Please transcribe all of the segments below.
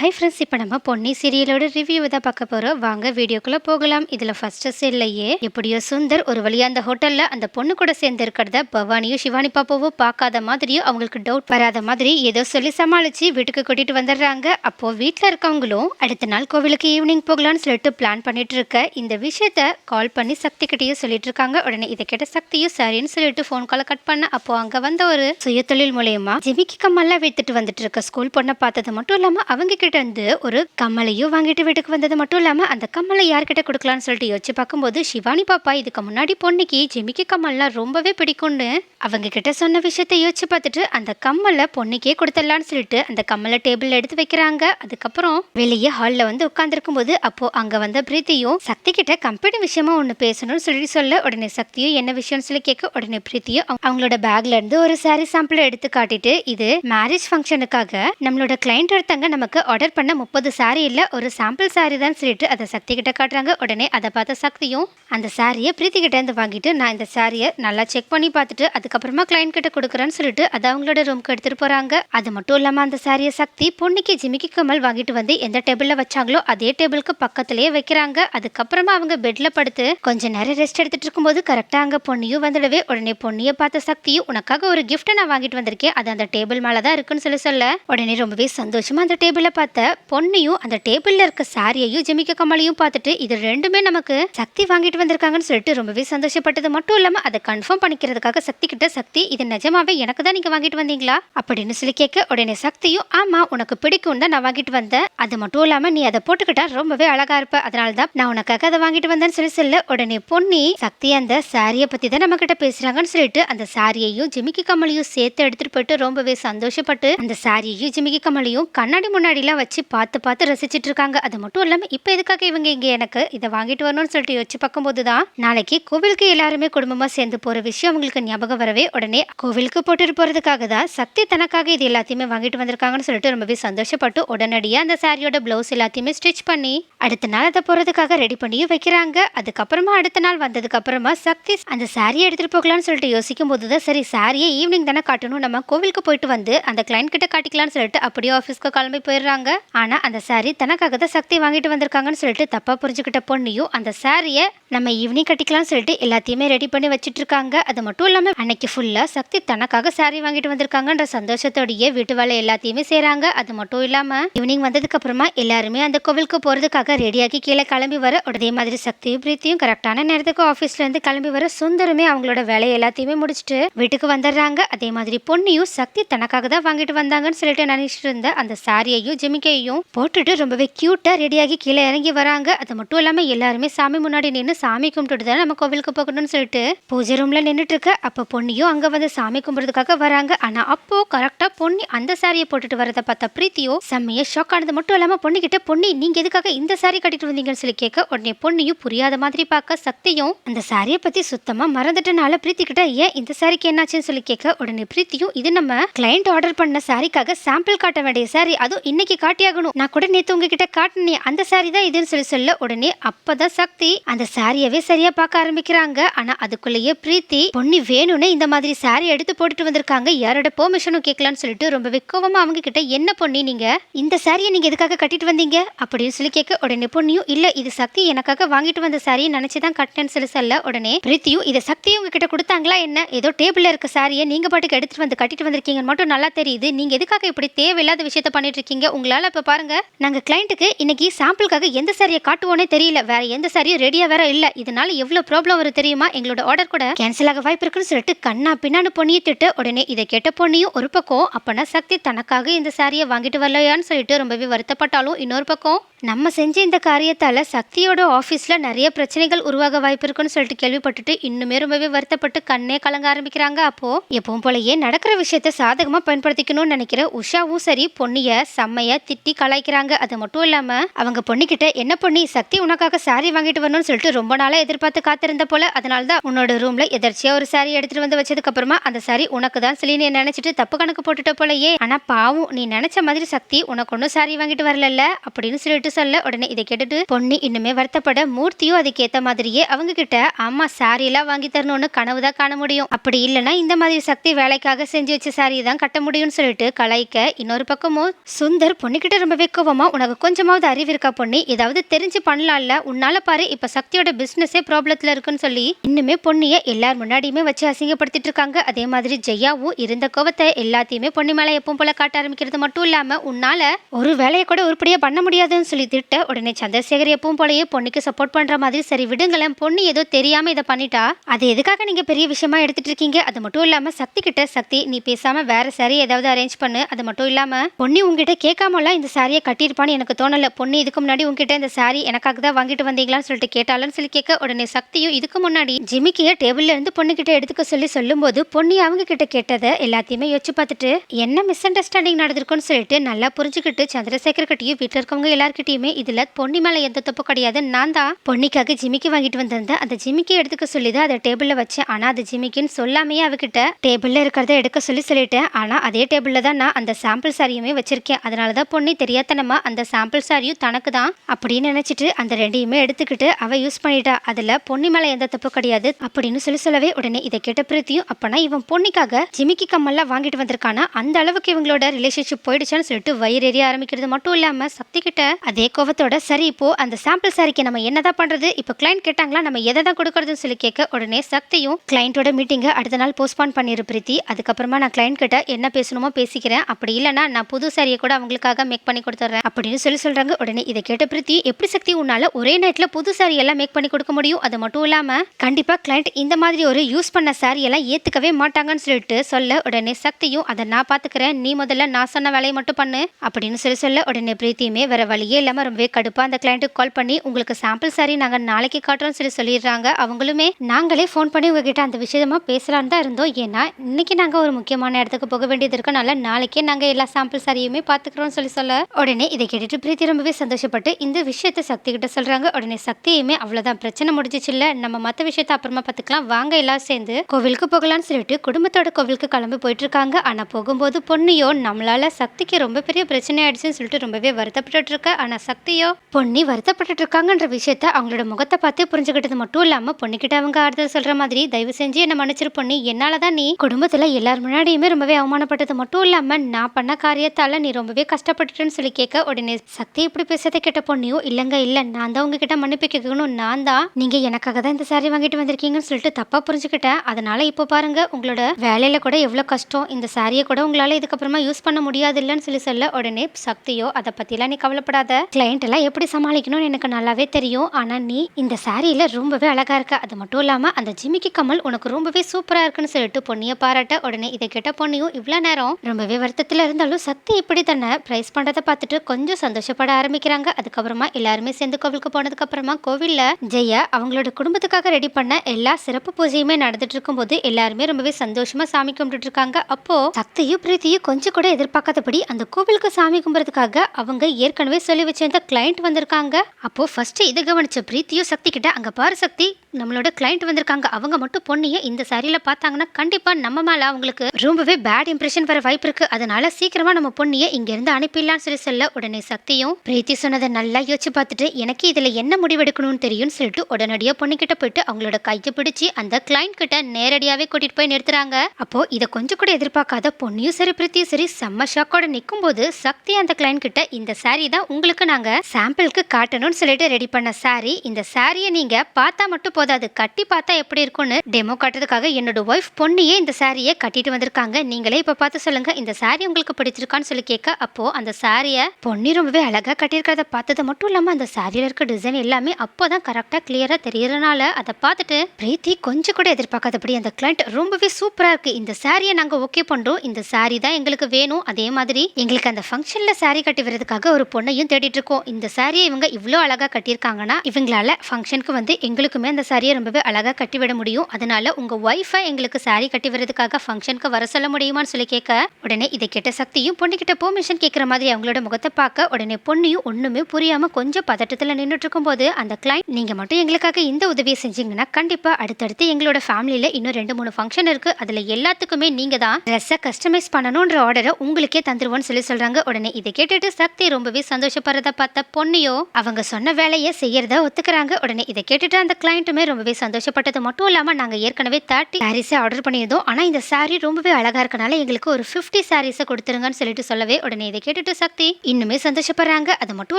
Hi friends இப்போ நம்ம Ponni சீரியலோட review தான் பார்க்க போகிறோம் வாங்க வீடியோக்குள்ளே போகலாம். இதில் ஃபஸ்ட்டு சீல்லையே எப்படியோ சுந்தர் ஒரு வழியாக அந்த ஹோட்டலில் அந்த பொண்ணு கூட சேர்ந்து இருக்கிறத பவானியும் சிவானி பாப்பாவும் பார்க்காத மாதிரியும் அவங்களுக்கு டவுட் வராத மாதிரி ஏதோ சொல்லி சமாளித்து வீட்டுக்கு கூட்டிகிட்டு வந்துடுறாங்க. அப்போது வீட்டில் இருக்கவங்களும் அடுத்த நாள் கோவிலுக்கு ஈவினிங் போகலான்னு சொல்லிட்டு பிளான் பண்ணிட்டு இருக்க இந்த விஷயத்த கால் பண்ணி சக்தி கிட்டேயும் சொல்லிட்டு இருக்காங்க. உடனே இதை கேட்ட சக்தியும் சரின்னு சொல்லிட்டு ஃபோன் காலை கட் பண்ண. அப்போ அங்கே வந்த ஒரு சுயதொழில் மூலயமா ஜிமிக்கு கம்மெல்லாம் வித்துட்டு வந்துட்டு இருக்க ஸ்கூல் பொண்ணை பார்த்தது மட்டும் இல்லாமல் அவங்க வாங்கிட்டு வந்து ஒரு கம்மலையும் வாங்கிட்டு வீட்டுக்கு வந்தது மட்டும் இல்லாமல் அந்த கம்மலை யார்கிட்ட கொடுக்கலாம்னு சொல்லிட்டு யோசிச்சு பார்க்கும்போது சிவானி பாப்பா இதுக்கு முன்னாடி பொண்ணுக்கு ஜிமிக்கி கம்மல்லாம் ரொம்பவே பிடிக்கும்னு அவங்க கிட்ட சொன்ன விஷயத்த யோசிச்சு பார்த்துட்டு அந்த கம்மலை பொண்ணுக்கே கொடுத்துடலான்னு சொல்லிட்டு அந்த கம்மலை டேபிள் எடுத்து வைக்கிறாங்க. அதுக்கப்புறம் வெளியே ஹாலில் வந்து உட்காந்துருக்கும் போது அப்போ அங்கே வந்த பிரீத்தியும் சக்தி கிட்ட கம்பெனி விஷயமா ஒன்று பேசணும்னு சொல்லி சொல்ல உடனே சக்தியும் என்ன விஷயம்னு சொல்லி கேட்க உடனே பிரீத்தியும் அவங்களோட பேக்ல இருந்து ஒரு சாரி சாம்பிள் எடுத்து காட்டிட்டு இது மேரேஜ் ஃபங்க்ஷனுக்காக நம்மளோட கிளைண்ட் ஒருத்தங்க நமக்கு ஆர்டர் பண்ண முப்பது சாரி இல்லை ஒரு சாம்பிள் சாரி தான் சொல்லிட்டு அதை சக்தி கிட்ட காட்டுறாங்க. உடனே அதை பார்த்த சக்தியும் அந்த சாரியை பிரீத்தி கிட்ட இருந்து வாங்கிட்டு நான் இந்த சாரியை நல்லா செக் பண்ணி பார்த்துட்டு அதுக்கப்புறமா கிளைண்ட் கிட்ட கொடுக்குறேன்னு சொல்லிட்டு அதை அவங்களோட ரூம்க்கு எடுத்துட்டு போறாங்க. அது மட்டும் இல்லாம அந்த சாரியை சக்தி பொண்ணுக்கு ஜிமிக்கி கமல் வாங்கிட்டு வந்து எந்த டேபிள்ல வச்சாங்களோ அதே டேபிளுக்கு பக்கத்திலேயே வைக்கிறாங்க. அதுக்கப்புறமா அவங்க பெட்ல படுத்து கொஞ்ச நேரம் ரெஸ்ட் எடுத்துட்டு இருக்கும்போது கரெக்டா அங்க பொண்ணியும் வந்துடவே உடனே பொண்ணியை பார்த்த சக்தியும் உனக்காக ஒரு கிஃப்ட்டை நான் வாங்கிட்டு வந்திருக்கேன். அது அந்த டேபிள் மேலே தான் இருக்குன்னு சொல்லி சொல்ல. உடனே ரொம்பவே சந்தோஷமா அந்த டேபிளை பார்த்த பொண்ணையும் அந்த டேபிள்ல இருக்க சாரியையும் ஜிமிக்க கமலையும் பார்த்துட்டு இது ரெண்டுமே நமக்கு சக்தி வாங்கிட்டு வந்திருக்காங்கன்னு சொல்லிட்டு ரொம்பவே சந்தோஷப்பட்டது. மட்டும் இல்லாம அதை கன்ஃபார்ம் பண்ணிக்கிறதுக்காக சக்தி கிட்ட சக்தி இது நிஜமாவே எனக்கு தான் நீங்க வாங்கிட்டு வந்தீங்களா? அப்படின்னு சொல்லி கேட்க உடனே சக்தியும் ஆமா உனக்கு பிடிக்கும் தான் நான் வாங்கிட்டு வந்தேன். அது மட்டும் இல்லாம நீ அதை போட்டுக்கிட்டா ரொம்பவே அழகா இருப்ப. அதனால தான் நான் உனக்காக அதை வாங்கிட்டு வந்தேன்னு சொல்லி சொல்ல. உடனே பொன்னி சக்தி அந்த சாரியை பத்தி தான் நம்ம கிட்ட பேசுறாங்கன்னு சொல்லிட்டு அந்த சாரியையும் ஜிமிக்கி கமலையும் சேர்த்து எடுத்துட்டு போயிட்டு ரொம்பவே சந்தோஷப்பட்டு அந்த சாரியையும் ஜிமிக்கி கமலையும் கண்ணாடி எல்லாம் வச்சு பார்த்து பார்த்து ரசிச்சிட்டு இருக்காங்க அது மட்டும் இல்லாமல் இப்போ எதுக்காக இவங்க இங்கே எனக்கு இதை வாங்கிட்டு வரணும்னு சொல்லிட்டு யோசிச்சு பார்க்கும்போது தான் நாளைக்கு கோவிலுக்கு எல்லாருமே குடும்பமா சேர்ந்து போகிற விஷயம் அவங்களுக்கு ஞாபகம் வரவே உடனே கோவிலுக்கு போட்டுட்டு போகிறதுக்காக தான் சக்தி தனக்காக இது எல்லாத்தையுமே வாங்கிட்டு வந்திருக்காங்கன்னு சொல்லிட்டு ரொம்பவே சந்தோஷப்பட்டு உடனடியாக அந்த சாரியோட பிளவுஸ் எல்லாத்தையுமே ஸ்டிச் பண்ணி அடுத்த நாள் அதை போகிறதுக்காக ரெடி பண்ணியும் வைக்கிறாங்க. அதுக்கப்புறமா அடுத்த நாள் வந்ததுக்கப்புறமா சக்தி அந்த சாரியை எடுத்துகிட்டு போகலாம்னு சொல்லிட்டு யோசிக்கும் போது தான் சரி சாரியை ஈவினிங் தானே காட்டணும் நம்ம கோவிலுக்கு போயிட்டு வந்து அந்த கிளைண்ட் கிட்ட காட்டிக்கலாம்னு சொல்லிட்டு அப்படியே ஆஃபீஸ்க்கு கிளம்பி போயிடுறாங்க. ஆனா அந்த சாரி தனக்காக தான் சக்தி வாங்கிட்டு வந்திருக்காங்கன்னு சொல்லிட்டு தப்பாக புரிஞ்சுக்கிட்ட பொண்ணையும் அந்த சாரியை நம்ம ஈவினிங் கட்டிக்கலாம்னு சொல்லிட்டு எல்லாத்தையுமே ரெடி பண்ணி வச்சிட்டு இருக்காங்க அது மட்டும் இல்லாமல் அன்னைக்கு ஃபுல்லா சக்தி தனக்காக சாரி வாங்கிட்டு வந்திருக்காங்கன்ற சந்தோஷத்தோடையே வீட்டு வேலை எல்லாத்தையுமே செய்றாங்க. அது மட்டும் இல்லாமல் ஈவினிங் வந்ததுக்கு அப்புறமா எல்லாருமே அந்த கோவிலுக்கு போறதுக்காக ரெடியாகி கீழே கிளம்பி வர அதே மாதிரி சக்தியும் பிரீத்தியும் கரெக்டான நேரத்துக்கு ஆஃபீஸ்லேருந்து கிளம்பி வர சுந்தரமே அவங்களோட வேலையை எல்லாத்தையுமே முடிச்சுட்டு வீட்டுக்கு வந்துடுறாங்க. அதே மாதிரி பொண்ணையும் சக்தி தனக்காக தான் வாங்கிட்டு வந்தாங்கன்னு சொல்லிட்டு நினைச்சிட்டு இருந்த அந்த சாரியையும் ஜிமிக்கையும் போட்டுட்டு ரொம்பவே க்யூட்டாக ரெடியாகி கீழே இறங்கி வராங்க. அது மட்டும் இல்லாமல் எல்லாருமே சாமி முன்னாடி நின்று சாமி கும்பிட்டுட்டு தான் நம்ம கோவிலுக்கு போகணும்னு சொல்லிட்டு பூஜை ரூம்ல நின்றுட்டு இருக்க அப்போ பொண்ணியும் அங்கே வந்து சாமி கும்பிட்றதுக்காக வராங்க. ஆனால் அப்போ கரெக்டாக பொன்னி அந்த சாரியை போட்டுட்டு வரதை பார்த்தா பிரீத்தியோ செம்மையை ஷாக் ஆனது. மட்டும் இல்லாமல் பொண்ணு கிட்ட நீங்கள் நீங்க எதுக்காக இந்த சாரி கட்டிட்டு வந்தீங்கன்னு சொல்லி கேட்க உடனே பொண்ணியும் புரியாத மாதிரி பார்க்க சக்தியும் அந்த சாரியை பத்தி சுத்தமா மறந்துட்டனால பிரீத்தி கிட்ட ஏன் இந்த சாரிக்கு என்னாச்சுன்னு சொல்லி கேட்க உடனே பிரீத்தியும் இது நம்ம கிளைண்ட் ஆர்டர் பண்ண சாரிக்காக சாம்பிள் காட்ட வேண்டிய சாரி அதுவும் இன்னைக்கு காட்டியாகணும். நான் கூட நேத்து உங்ககிட்ட காட்டினே அந்த சாரி தான் இதுன்னு சொல்லி சொல்ல உடனே அப்பதான் சக்தி அந்த சாரியவே சரியா பார்க்க ஆரம்பிக்கிறாங்க. ஆனா அதுக்குள்ளேயே பிரீத்தி பொன்னி வேணும்னு இந்த மாதிரி சாரி எடுத்து போட்டுட்டு வந்திருக்காங்க. யாரோட பெர்மிஷனும் கேட்கலான்னு சொல்லிட்டு ரொம்ப கோவமா அவங்க கிட்ட என்ன பொண்ணி நீங்க? இந்த சாரியை நீங்க எதுக்காக கட்டிட்டு வந்தீங்க? அப்படின்னு சொல்லி கேட்க உடனே பொண்ணியும் இல்ல இது சக்தி எனக்காக வாங்கிட்டு வந்த சாரியை நினைச்சுதான் கட்டினேன்னு சொல்லி சொல்ல உடனே பிரீத்தியும் இதை சக்தி உங்ககிட்ட கொடுத்தாங்களா என்ன? ஏதோ டேபிள்ல இருக்க சாரியை நீங்க பாட்டுக்கு எடுத்துட்டு வந்து கட்டிட்டு வந்திருக்கீங்கன்னு மட்டும் நல்லா தெரியுது. நீங்க எதுக்காக இப்படி தேவையில்லாத விஷயத்த பண்ணிட்டு இருக்கீங்க? உங்களால் இப்போ பாருங்கள் நாங்கள் கிளைண்ட்டுக்கு இன்னைக்கு சாம்பிளுக்காக எந்த சாரியை காட்டுவோனே தெரியல. வேற எந்த சாரியும் ரெடியாக வேற இல்லை. இதனால எவ்வளோ ப்ராப்ளம் வரும் தெரியுமா? எங்களோட ஆர்டர் கூட கேன்சல் ஆக வாய்ப்பு இருக்குன்னு சொல்லிட்டு கண்ணா பின்னான்னு பொண்ணியை திட்டு உடனே இதை கேட்ட பொண்ணியும் ஒரு பக்கம் அப்பனா சக்தி தனக்காக இந்த சாரியை வாங்கிட்டு வரலையான்னு சொல்லிட்டு ரொம்பவே வருத்தப்பட்டாலும் இன்னொரு பக்கம் நம்ம செஞ்ச இந்த காரியத்தால் சக்தியோட ஆஃபீஸில் நிறைய பிரச்சனைகள் உருவாக வாய்ப்பு இருக்குன்னு சொல்லிட்டு கேள்விப்பட்டுட்டு இன்னுமே ரொம்பவே வருத்தப்பட்டு கண்ணே கலங்க ஆரம்பிக்கிறாங்க. அப்போ எப்பவும் போலயே நடக்கிற விஷயத்த சாதகமாக பயன்படுத்திக்கணும்னு நினைக்கிற உஷாவும் சரி பொன்னிய செம்மையை திட்டி கலாய்க்கிறாங்க. அது மட்டும் இல்லாம அவங்க பொண்ணுகிட்ட என்ன பொண்ணி சக்தி உனக்காக சாரி வாங்கிட்டு வரணும்னு சொல்லிட்டு ரொம்ப நாளா எதிர்பார்த்து காத்திருந்த போல அதனால தான் உன்னோட ரூம்ல எதர்ச்சியா ஒரு சாரி எடுத்துட்டு வந்து வச்சதுக்கு அப்புறமா அந்த சாரி உனக்கு தான் சொல்லி நீ நினைச்சிட்டு தப்பு கணக்கு போட்டுட்ட போலயே. ஆனா பாவம் நீ நினைச்ச மாதிரி சக்தி உனக்கு ஒன்றும் சாரி வாங்கிட்டு வரல அப்படின்னு சொல்லிட்டு சொல்ல உடனே இதை கேட்டுட்டு பொண்ணு இன்னுமே வருத்தப்பட மூர்த்தியும் அதுக்கேற்ற மாதிரியே அவங்க கிட்ட ஆமா சாரி எல்லாம் வாங்கி தரணும்னு கனவு தான் காண முடியும். அப்படி இல்லைன்னா இந்த மாதிரி சக்தி வேலைக்காக செஞ்சு வச்ச சாரி தான் கட்ட முடியும்னு சொல்லிட்டு கலாய்க்க இன்னொரு பக்கமும் சுந்தர் பொண்ணு பொண்ணுகிட்ட ரொம்பவே கோவமா உனக்கு கொஞ்சமாவது அறிவு இருக்கா பொண்ணு? ஏதாவது தெரிஞ்சு பண்ணலாம்ல? உன்னால பாரு இப்ப சக்தியோட பிசினஸே ப்ராப்ளத்துல இருக்குன்னு சொல்லி இன்னுமே பொண்ணிய எல்லார் முன்னாடியுமே வச்சு அசிங்கப்படுத்திட்டு இருக்காங்க. அதே மாதிரி ஜெயாவும் இருந்த கோவத்தை எல்லாத்தையுமே பொண்ணு மேல எப்பவும் போல காட்ட ஆரம்பிக்கிறது மட்டும் இல்லாம உன்னால ஒரு வேலையை கூட உருப்படியா பண்ண முடியாதுன்னு சொல்லி திட்ட உடனே சந்திரசேகர் எப்பவும் போலயே பொண்ணுக்கு சப்போர்ட் பண்ற மாதிரி சரி விடுங்களேன் பொண்ணு ஏதோ தெரியாம இதை பண்ணிட்டா? அது எதுக்காக நீங்க பெரிய விஷயமா எடுத்துட்டு இருக்கீங்க? அது மட்டும் இல்லாம சக்தி கிட்ட சக்தி நீ பேசாம வேற சரி ஏதாவது அரேஞ்ச் பண்ணு. அது மட்டும் இல்லாம பொண்ணு உங்ககிட்ட கேட்காம கேட்காமலாம் இந்த சாரியை கட்டியிருப்பான்னு எனக்கு தோணல. பொண்ணு இதுக்கு முன்னாடி உங்ககிட்ட இந்த சாரி எனக்காக தான் வாங்கிட்டு வந்தீங்களான்னு சொல்லிட்டு கேட்டாலன்னு சொல்லி கேட்க உடனே சக்தியும் இதுக்கு முன்னாடி ஜிமிக்கிய டேபிள்ல இருந்து பொண்ணு கிட்ட எடுத்துக்க சொல்லி சொல்லும்போது பொண்ணு அவங்க கிட்ட கேட்டதை எல்லாத்தையுமே யோசிச்சு பார்த்துட்டு என்ன மிஸ் அண்டர்ஸ்டாண்டிங் நடந்திருக்குன்னு சொல்லிட்டு நல்லா புரிஞ்சுக்கிட்டு சந்திரசேகர் கிட்டையும் வீட்டில் இருக்கவங்க எல்லார்கிட்டயுமே இதுல பொண்ணு மேலே எந்த தப்பு கிடையாது. நான் தான் பொண்ணிக்காக ஜிமிக்கி வாங்கிட்டு வந்திருந்தேன். அந்த ஜிமிக்கி எடுத்துக்க சொல்லி தான் அதை டேபிள்ல வச்சேன். ஆனா அது ஜிமிக்கின்னு சொல்லாமையே அவகிட்ட டேபிள்ல இருக்கிறத எடுக்க சொல்லி சொல்லிட்டேன். ஆனா அதே டேபிள்ல தான் நான் அந்த சாம்பிள் சாரியுமே வச்சிருக்கேன். அதனால தான் பொண்ணு தெரியாதனமா அந்த சாம்பிள் சாரியும் தனக்கு தான் அப்படின்னு நினைச்சிட்டு அந்த ரெண்டையுமே எடுத்துக்கிட்டு அவ யூஸ் பண்ணிட்டா. அதுல பொண்ணு மேல எந்த தப்பு கிடையாது அப்படின்னு சொல்லி சொல்லவே உடனே இதை கேட்ட பிரீத்தியும் அப்பனா இவன் பொண்ணுக்காக ஜிமிக்கி கம்மல்லாம் வாங்கிட்டு வந்திருக்கானா? அந்த அளவுக்கு இவங்களோட ரிலேஷன்ஷிப் போயிடுச்சான்னு சொல்லிட்டு வயிறு எரிய ஆரம்பிக்கிறது மட்டும் இல்லாம சக்தி கிட்ட அதே கோவத்தோட சரி இப்போ அந்த சாம்பிள் சாரிக்கு நம்ம என்னதான் பண்றது? இப்போ கிளைண்ட் கேட்டாங்களா? நம்ம எதை தான் கொடுக்கறதுன்னு சொல்லி கேட்க உடனே சக்தியும் கிளைண்டோட மீட்டிங்கை அடுத்த நாள் போஸ்ட்பான் பண்ணிரு பிரீத்தி. அதுக்கப்புறமா நான் கிளைண்ட் கிட்ட என்ன பேசணுமோ பேசிக்கிறேன். அப்படி இல்லைன்னா நான் புது சாரியை கூட உனக்காக மேக் பண்ணி கொடுத்துட்றேன் அப்படின்னு சொல்லி சொல்றாங்க. உடனே இதை கேட்ட பிரித்தி எப்படி சக்தி உன்னால ஒரே நைட்ல புது சாரி எல்லாம் மேக் பண்ணி கொடுக்க முடியும்? அது மட்டும் இல்லாம கண்டிப்பா கிளைண்ட் இந்த மாதிரி ஒரு யூஸ் பண்ண சாரி எல்லாம் ஏத்துக்கவே மாட்டாங்கன்னு சொல்லிட்டு சொல்ல உடனே சக்தியும் அதை நான் பாத்துக்கிறேன். நீ முதல்ல நான் சொன்ன வேலையை மட்டும் பண்ணு. அப்படின்னு சொல்லி சொல்ல உடனே பிரீத்தியுமே வேற வழியே இல்லாம ரொம்பவே கடுப்பா அந்த கிளைண்ட்டுக்கு கால் பண்ணி உங்களுக்கு சாம்பிள் சாரி நாங்க நாளைக்கு காட்டுறோம்னு சொல்லி சொல்லிடுறாங்க. அவங்களுமே நாங்களே ஃபோன் பண்ணி உங்ககிட்ட அந்த விஷயமா பேசலான்னு தான் இருந்தோம். ஏன்னா இன்னைக்கு நாங்க ஒரு முக்கியமான இடத்துக்கு போக வேண்டியது இருக்கனால நாளைக்கே நாங்க எல்லா சாம்பிள் சாரியுமே பாத்துக்கிறோம்னு சொல்லி சொல்ல உடனே இதை கேட்டுட்டு பிரீத்தி ரொம்பவே சந்தோஷப்பட்டு இந்த விஷயத்த சக்தி கிட்ட சொல்றாங்க. உடனே சக்தியுமே அவ்வளவுதான் பிரச்சனை முடிஞ்சிச்சு இல்ல நம்ம மத்த விஷயத்த அப்புறமா பாத்துக்கலாம் வாங்க எல்லாம் சேர்ந்து கோவிலுக்கு போகலாம்னு சொல்லிட்டு குடும்பத்தோட கோவிலுக்கு கிளம்பி போயிட்டு இருக்காங்க ஆனா போகும்போது பொண்ணியோ நம்மளால சக்திக்கு ரொம்ப பெரிய பிரச்சனை ஆயிடுச்சுன்னு சொல்லிட்டு ரொம்பவே வருத்தப்பட்டு இருக்க ஆனா சக்தியோ பொண்ணி வருத்தப்பட்டு இருக்காங்கன்ற விஷயத்த அவங்களோட முகத்தை பார்த்து புரிஞ்சுக்கிட்டது மட்டும் இல்லாம பொண்ணுகிட்ட அவங்க ஆறுதல் சொல்ற மாதிரி தயவு செஞ்சு என்ன மன்னிச்சிரு பொண்ணு என்னாலதான் நீ குடும்பத்துல எல்லார் முன்னாடியுமே ரொம்பவே அவமானப்பட்டது மட்டும் இல்லாம நான் பண்ண காரியத்தால நீ ரொம்பவே கஷ்டப்பட்டுட்டேன்னு சொல்லி கேட்க உடனே சக்தி இப்படி பேசுறதை கேட்ட பொண்ணியோ இல்லங்க இல்ல. நான் தான் உங்ககிட்ட மன்னிப்பு கேட்கணும். நான் தான் நீங்க எனக்காக தான் இந்த சாரி வாங்கிட்டு வந்திருக்கீங்கன்னு சொல்லிட்டு தப்பா புரிஞ்சுக்கிட்டேன். அதனால இப்போ பாருங்க உங்களோட வேலையில கூட எவ்வளவு கஷ்டம். இந்த சாரியை கூட உங்களால இதுக்கப்புறமா யூஸ் பண்ண முடியாது இல்லைன்னு சொல்லி சொல்ல உடனே சக்தியோ அதை பற்றிலாம் நீ கவலைப்படாத. கிளைண்ட் எல்லாம் எப்படி சமாளிக்கணும்னு எனக்கு நல்லாவே தெரியும். ஆனா நீ இந்த சாரியில ரொம்பவே அழகா இருக்க. அது மட்டும் இல்லாம அந்த ஜிமிக்கி கமல் உனக்கு ரொம்பவே சூப்பரா இருக்குன்னு சொல்லிட்டு பொன்னிய பாராட்ட உடனே இதை கேட்ட பொன்னியும் இவ்வளவு நேரம் ரொம்பவே வருத்தத்துல இருந்தாலும் சக்தி இப்படி தன்னை பிரைஸ் பண்ணுறதை பார்த்துட்டு கொஞ்சம் சந்தோஷப்பட ஆரம்பிக்கிறாங்க. அதுக்கப்புறமா எல்லாருமே சேர்ந்து கோவிலுக்கு போனதுக்கப்புறமா கோவிலில் கோவில்ல ஜெயா அவங்களோட குடும்பத்துக்காக ரெடி பண்ண எல்லா சிறப்பு பூஜையுமே நடந்துட்டு இருக்கும்போது எல்லாருமே ரொம்பவே சந்தோஷமா சாமி கும்பிட்டு இருக்காங்க. அப்போ சக்தியும் பிரீத்தியும் கொஞ்சம் கூட எதிர்பார்க்காதபடி அந்த கோவிலுக்கு சாமி கும்பிட்றதுக்காக அவங்க ஏற்கனவே சொல்லி வச்சிருந்த கிளைண்ட் வந்திருக்காங்க. அப்போ ஃபர்ஸ்ட் இதை கவனிச்ச பிரீத்தியும் சக்தி கிட்ட அங்க பாரு சக்தி நம்மளோட கிளைண்ட் வந்திருக்காங்க. அவங்க மட்டும் பொண்ணிய இந்த சாரியில பார்த்தாங்கன்னா கண்டிப்பா நம்ம மேல அவங்களுக்கு ரொம்பவே பேட் இம்ப்ரெஷன் வர வாய்ப்பு இருக்கு. அதனால சீக்கிரமா நம்ம பொண்ணிய இங்க இருந்து அனுப்பிடலாம்னு சொல்லி சொல்ல உடனே சக்தியும் பிரீத்தி சொன்னதை நல்லா யோசிச்சு பார்த்துட்டு எனக்கு இதில் என்ன முடிவெடுக்கணும்னு தெரியும்னு சொல்லிட்டு உடனடியாக பொண்ணுக்கிட்ட போயிட்டு அவங்களோட கையை பிடிச்சி அந்த கிளைண்ட் கிட்ட நேரடியாகவே கூட்டிட்டு போய் நிறுத்துறாங்க. அப்போ இதை கொஞ்சம் கூட எதிர்பார்க்காத பொண்ணையும் சரி பிரீத்தியும் சரி செம்ம ஷாக்கோட நிற்கும் போது சக்தி அந்த கிளைண்ட் கிட்ட இந்த சாரி தான் உங்களுக்கு நாங்கள் சாம்பிளுக்கு காட்டணும்னு சொல்லிட்டு ரெடி பண்ண சாரி இந்த சாரியை நீங்கள் பார்த்தா மட்டும் போதாது கட்டி பார்த்தா எப்படி இருக்கும்னு டெமோ காட்டுறதுக்காக என்னோட ஒய்ஃப் பொண்ணியே இந்த சாரியை கட்டிட்டு வந்திருக்காங்க. நீங்களே இப்போ பார்த்து சொல்லுங்க. இந்த சாரி உங்களுக்கு பிடிச்சிருக்கான்னு சொல்லி கேட்க அப்போ அந்த சாரியை பொன்னி ரொம்பவே அழகாக கட்டியிருக்கிறத பார்த்தது மட்டும் இல்லாமல் அந்த சாரியில் இருக்க டிசைன் எல்லாமே அப்போதான் கரெக்டாக கிளியராக தெரியறனால அதை பார்த்துட்டு பிரீத்தி கொஞ்சம் கூட எதிர்பார்க்காதபடி அந்த கிளைண்ட் ரொம்பவே சூப்பராக இருக்குது இந்த சாரியை நாங்கள் ஓகே பண்ணுறோம் இந்த சாரி தான் எங்களுக்கு வேணும். அதே மாதிரி எங்களுக்கு அந்த ஃபங்க்ஷனில் சாரி கட்டி வரதுக்காக ஒரு பொண்ணையும் தேடிட்டு இருக்கோம். இந்த சாரியை இவங்க இவ்வளோ அழகாக கட்டியிருக்காங்கன்னா இவங்களால ஃபங்க்ஷனுக்கு வந்து எங்களுக்குமே அந்த சாரியை ரொம்பவே அழகாக கட்டி விட முடியும். அதனால உங்கள் ஒய்ஃபை எங்களுக்கு சாரி கட்டி வரதுக்காக ஃபங்க்ஷனுக்கு வர சொல்ல முடியுமான்னு சொல்லி கேட்க உடனே இதை கேட்ட சக்தியும் பொண்ணுக்கிட்ட பெர்மிஷன் கேட்குற மாதிரி அவங்களோட முகத்தை பார்க்க உடனே பொண்ணையும் ஒன்றுமே புரியாமல் கொஞ்சம் பதட்டத்தில் நின்றுட்டு இருக்கும்போது அந்த கிளைண்ட் நீங்கள் மட்டும் எங்களுக்காக இந்த உதவியை செஞ்சீங்கன்னா கண்டிப்பாக அடுத்தடுத்து எங்களோட ஃபேமிலியில் இன்னும் ரெண்டு மூணு ஃபங்க்ஷன் இருக்கு. அதில் எல்லாத்துக்குமே நீங்கள் தான் ட்ரெஸ்ஸை கஸ்டமைஸ் பண்ணணுன்ற ஆர்டரை உங்களுக்கே தந்துருவோம்னு சொல்லி சொல்கிறாங்க உடனே இதை கேட்டுட்டு சக்தி ரொம்பவே சந்தோஷப்படுறத பார்த்த பொண்ணையோ அவங்க சொன்ன வேலையை செய்யறத ஒத்துக்கிறாங்க. உடனே இதை கேட்டுட்டு அந்த கிளைண்ட்டுமே ரொம்பவே சந்தோஷப்பட்டது. மட்டும் இல்லாமல் நாங்கள் ஏற்கனவே தேர்ட்டி சாரீஸை ஆர்டர் பண்ணியிருந்தோம். ஆனால் இந்த சாரீ ரொம்பவே அழகாக இருக்கனால எங்களுக்கு ஒரு ஃபிஃப்டி சாரீஸை கொடுத்துருங்கன்னு சொல்லிட்டு சொல்லவே உடனே இதை கேட்டுட்டு சக்தி. இன்னுமே சந்தோஷப்படுறாங்க. அது மட்டும்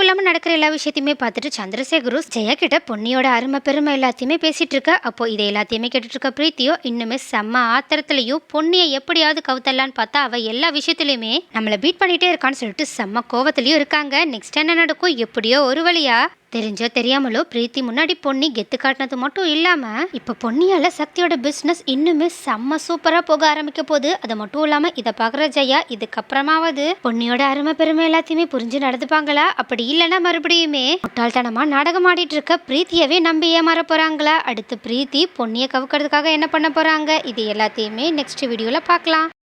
இல்லாம நடக்கிற எல்லா விஷயத்தையுமே பார்த்துட்டு சந்திரசேகரும் ஜெயா கிட்ட பொன்னியோட அருமை பெருமை எல்லாத்தையுமே பேசிட்டு இருக்க. அப்போ இதை எல்லாத்தையுமே கேட்டுட்டு இருக்க பிரீத்தியோ இன்னுமே செம்ம ஆத்திரத்திலையும் பொன்னியை எப்படியாவது கவுத்தல்லான்னு பார்த்தா அவ எல்லா விஷயத்திலயுமே நம்மள பீட் பண்ணிட்டே இருக்கான்னு சொல்லிட்டு செம்ம கோவத்திலயும் இருக்காங்க. நெக்ஸ்ட் என்ன நடக்கும்? எப்படியோ ஒரு வழியா தெரிஞ்சோ தெரியாமலோ பிரீத்தி முன்னாடி பொன்னி கெத்து காட்டினது மட்டும் இல்லாமல் இப்போ பொன்னியால் சக்தியோட பிஸ்னஸ் இன்னுமே செம்ம சூப்பராக போக ஆரம்பிக்க போகுது. அது மட்டும் இல்லாமல் இதை பார்க்குற ஜெயா இதுக்கப்புறமாவது பொன்னியோட அருமை பெருமை எல்லாத்தையுமே புரிஞ்சு நடந்துப்பாங்களா? அப்படி இல்லைன்னா மறுபடியுமே முட்டாள்தனமாக நாடகம் ஆடிட்டு இருக்க பிரீத்தியவே நம்பி ஏமாற போகிறாங்களா அடுத்து பிரீத்தி பொன்னியை கவுக்கிறதுக்காக என்ன பண்ண போகிறாங்க இது எல்லாத்தையுமே நெக்ஸ்ட் வீடியோவில் பார்க்கலாம்